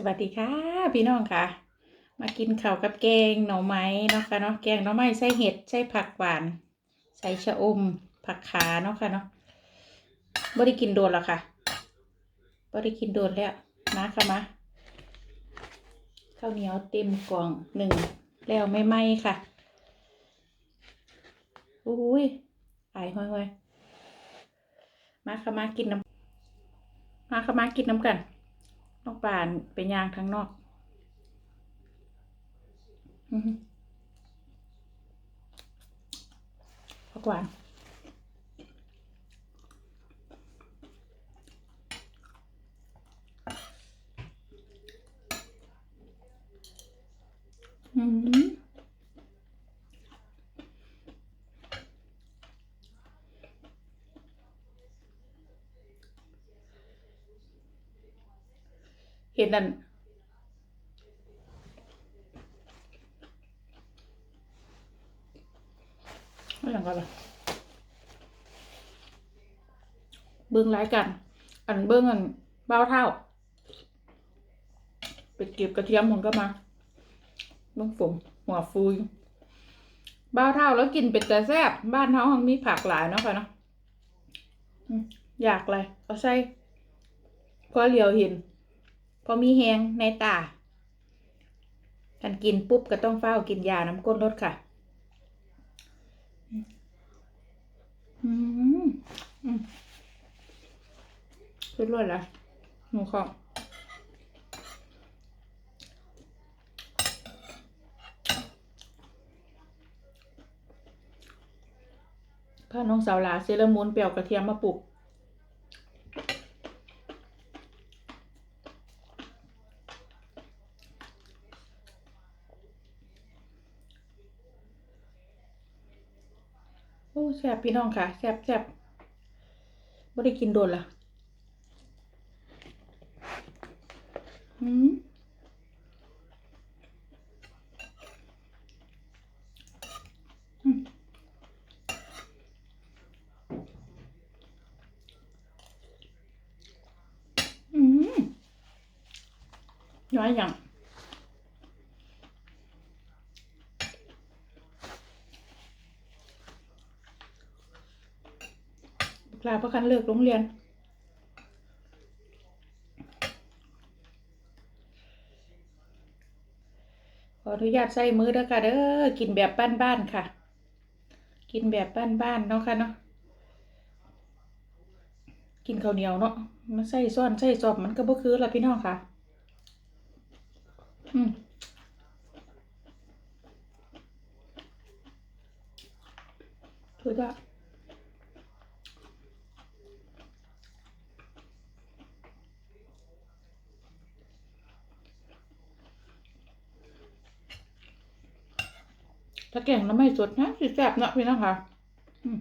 สวัสดีค่ะพี่น้องค่ะ มากินข้าวกับแกงหน่อไม้เนาะค่ะเนาะแกงหน่อไม้ใส่เห็ดใส่ผักหวาน ใส่ชะอม ผักขาเนาะค่ะเนาะบ่ได้กินโดนหรอค่ะบ่ได้กินโดนแล้วมาค่ะมาข้าวเหนียวเต็มกล่องหนึ่งแล้วไม่ไหมค่ะอุ้ยอายห้อยมาค่ะมากินน้ำมาค่ะมากินน้ำกัน น้องป่านเป็นยางทั้งนอกอื้อหือผักวานอืม เห็นนั่นไม่อย่างก็ละเบิ้งร้ายกัน อันเบิ้งอันเบ้าเท่าไปเก็บกระเทียมผมก็มาเบิ้งฝมหัวฟูยเบ้าเท่าแล้วกินเป็ดแต่แซ่บบ้านเฮาหังมีผักหลายเนาะค่ะเนาะอยากเลยเอาใส่พอเหลียวเห็น พอมีแหงในตากันกินปุ๊บก็ต้องเฝ้ากินยาน้ำก้นรถค่ะอืมอืมขึ้นรวดละหนูขอพาน้องสาวลาเซร์มูนเปรี้ยวกระเทียมมาปลูก แซ่บพี่น้องค่ะแซ่บแซ่บไม่ได้กินโดนละอืมอืมอืมน้อยอย่างก ลาประกันเลิกโรงเรียน ขออนุญาตใส่มือเด้อค่ะเด้อกินแบบบ้านๆค่ะ กินแบบบ้านๆเนาะค่ะเนาะกินข้าวเหนียวเนาะมันใส่ซ้อนใส่ซอบมันก็บ่คือละพี่น้องค่ะ อืมถือว่ ถ้าแกงน้ำไม่สดนะสิแซ่บเนาะพี่น้องค่ะอืม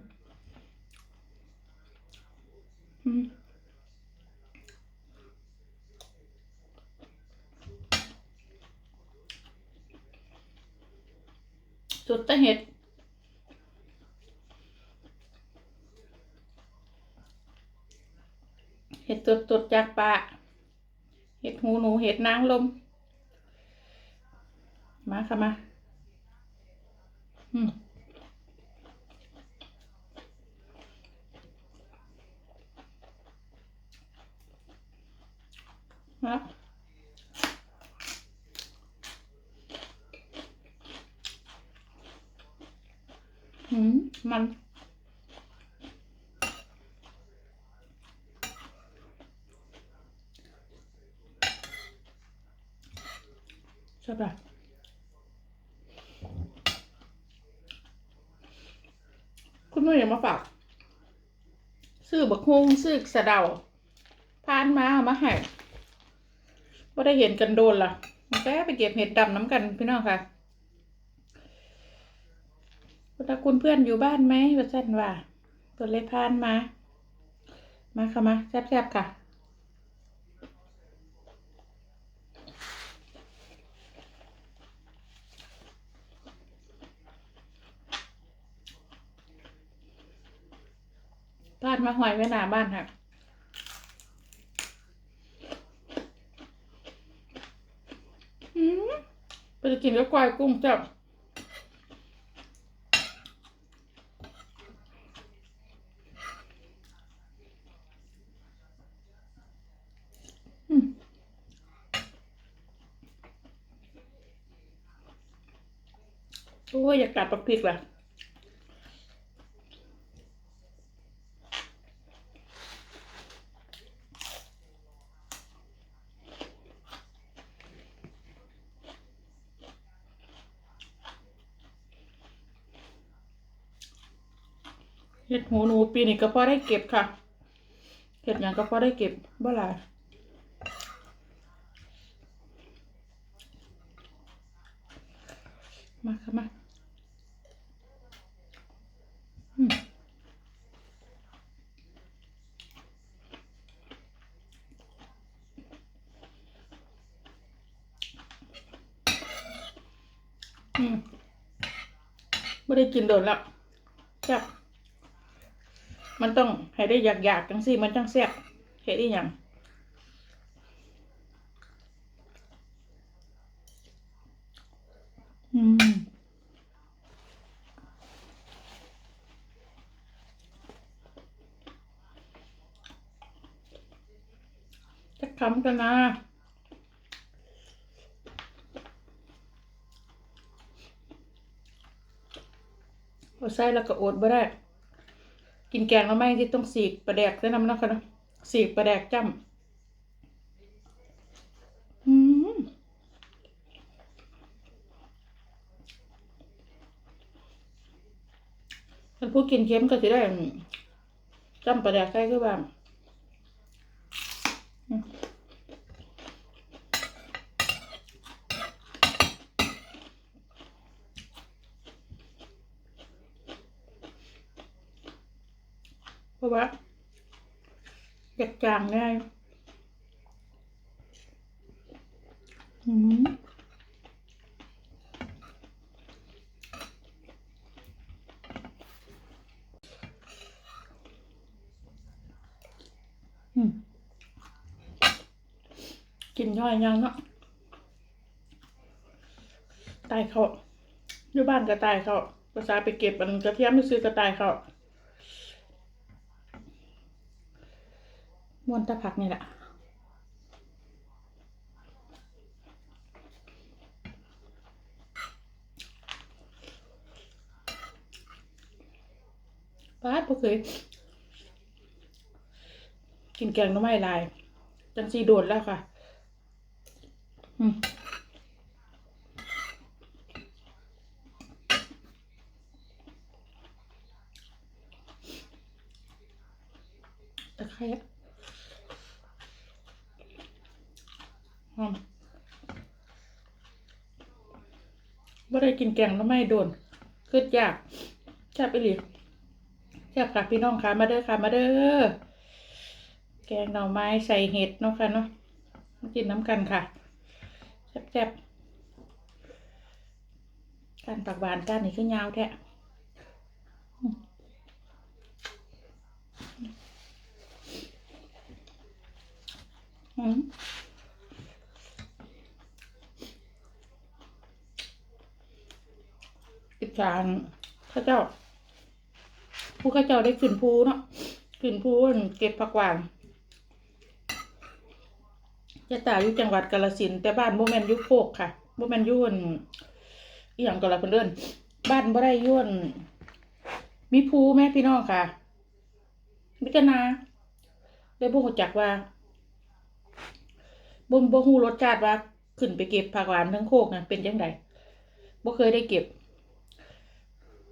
อืมสดต่เห็ดเห็ดสดสดๆจากป่าเห็ดหูหนูเห็ดนางลม มาค่ะมา อืมมาอืมมันใช่ปะ คุณแม่อยากมาฝาก ซื้อบักฮุงซื้อสะเดาพานมามาให้ว่าได้เห็นกันโดนล่ะมันก็ไปเก็บเห็ดดำน้ำกันพี่น้องค่ะถ้าคุณเพื่อนอยู่บ้านไหมว่าสั่นว่าตัวเลยพานมา มาค่ะมาแซ่บๆค่ะ นมาหอยไว้หน้าบ้านค่ะอืมไปจะกินกับกวายกุ้งจับโอ้ยอยากกัดปักพริกว่ะ เห็ดหูหนูปีนี้ก็พอได้เก็บค่ะเห็ดหยังก็พอได้เก็บบ่หลายมาค่ะมาอืมอืมไม่ได้กินโดนแล้วแซ่บ มันต้องให้ได้อยากๆจังสิมันจังแซ่บเฮ็ดอีหยังอืมจะคำกันนะเอใส่แล้วก็อดบ่ได้ กินแกงแล้วไม่ที่ต้องสีกปลาแดกด้วยน้ำนะคะเนาะสีกปลาแดกจ้ำอืมถ้าผู้กินเค็มก็จะได้จ้ำปลาแดกใส่คือแบบ ราะว่าอยากจางได้อืมอืมกินย่อยยังเนาะตายเขาอยู่บ้านก็ตายเขาภาษาไปเก็บมันกระเทียมไม่ซื้อกระตายเขา มวนตะผักนี่แหละป้าดบ่เคยกินแกงน้ำไม้ลาย จังสีโดดแล้วค่ะ อืมตะไคร้อะหอม บ่ได้กินแกงหน้ำไม้โดนคืดยากแซ่บไปหลีแซ่บค่ะพี่น้องค่ะมาเด้อค่ะมาเด้อแกงหน่อไม้ใส่เห็ดเนาะค่ะเนาะมากินน้ำกันค่ะแซ่บๆการปักบานก้านนี่คือยาวแท้อืมอืมอิ จฉาข้าเจ้า ผู้ข้าเจ้าได้ขึ้นภูเนาะขึ้นภูเก็บผักหวานยะตาอยู่จังหวัดกาฬสินแต่บ้านบ่แมนยู่โคกค่ะบ่แมนยู่นอีหยังก็ละเพิ่นเอิ้นบ้านบ่ได้ยู่นมีภูแม่พี่น้องค่ะมิตรนาเลยบ่ฮู้จักว่าบ่บ่ฮู้รสชาติว่าขึ้นไปเก็บผักหวานทั้งโคกนะเป็นจังไดบ่เคยได้เก็บ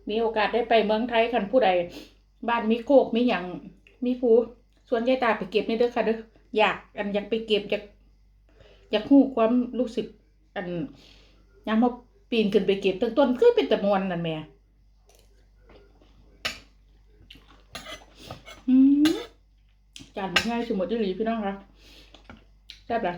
มีโอกาสได้ไปเมืองไทยคันผู้ใด บ้านมีโคกมีหยังมีภูส่วนยายตาไปเก็บนี่เด้อค่ะเด้ออยากอันอยากไปเก็บอยากอยากฮู้ความรู้สึก อันยามเฮาปีนขึ้นไปเก็บตั้งต้นคือเป็นตะมวนนั่นแม่อืมจานมันง่ายสุดหมดอีหลีพี่น้องคะแซ่บหลา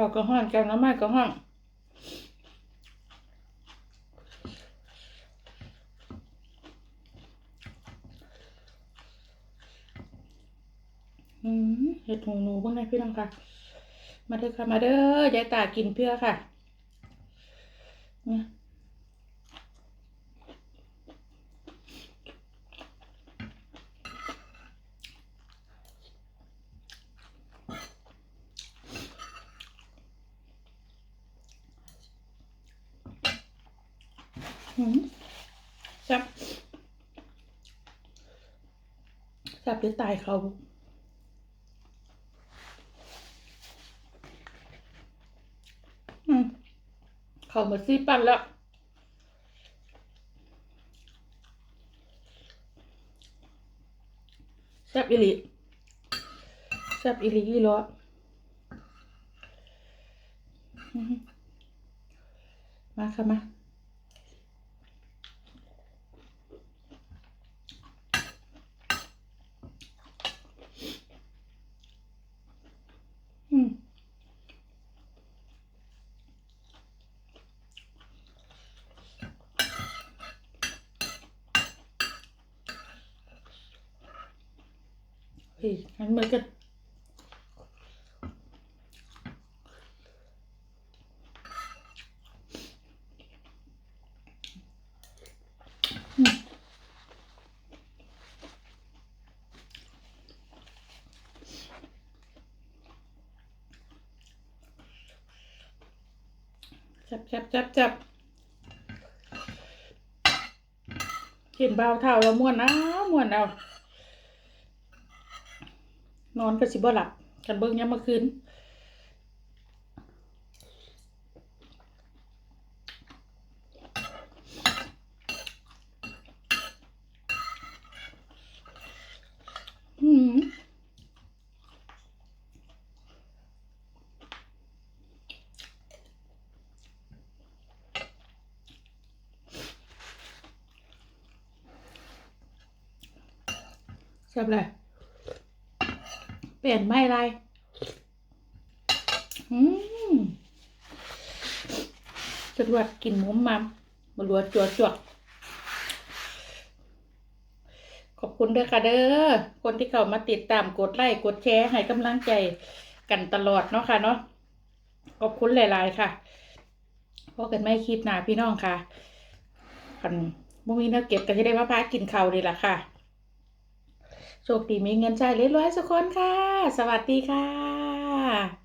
ข้าวก็ห้อนแกงน้ำมันก็ห้อนอืมเห็ดหูหนูบ้างไงพี่น้องค่ะ มาเด้อค่ะ มาเด้อยายตากินเพื่อค่ะ แซ่บแซ่บหรือตายเขาเขามาซีปั้นแล้วแซ่บอีหลีแซ่บอีหลีอีหลออื้อหือมาค่ะมา อืม เฮ้ยงั้นมันก็อืมจับจับจับจับกินเบาเท่าแล้วม่วนเอาม่วนเอา นอนก็สิบ่หลับกันเบิ่งยามเมื่อคืนอืมแซ่บ เปลี่ยนไม่อะไรอืมจรวดกินหมุมมัมบรวดจวดจวดขอบคุณเด้อค่ะเด้อ คนที่เข้ามาติดตามกดไลค์กดแชร์ให้กำลังใจกันตลอดเนาะค่ะเนาะ ขอบคุณหลาย ๆ ค่ะพบกันไม่คลิปหนาพี่น้องค่ะคันบ่มีแนักเก็บก็จะได้มาพากินข้าดีละค่ะ โชคดีมีเงินใช้เรียบร้อยทุกคนค่ะ สวัสดีค่ะ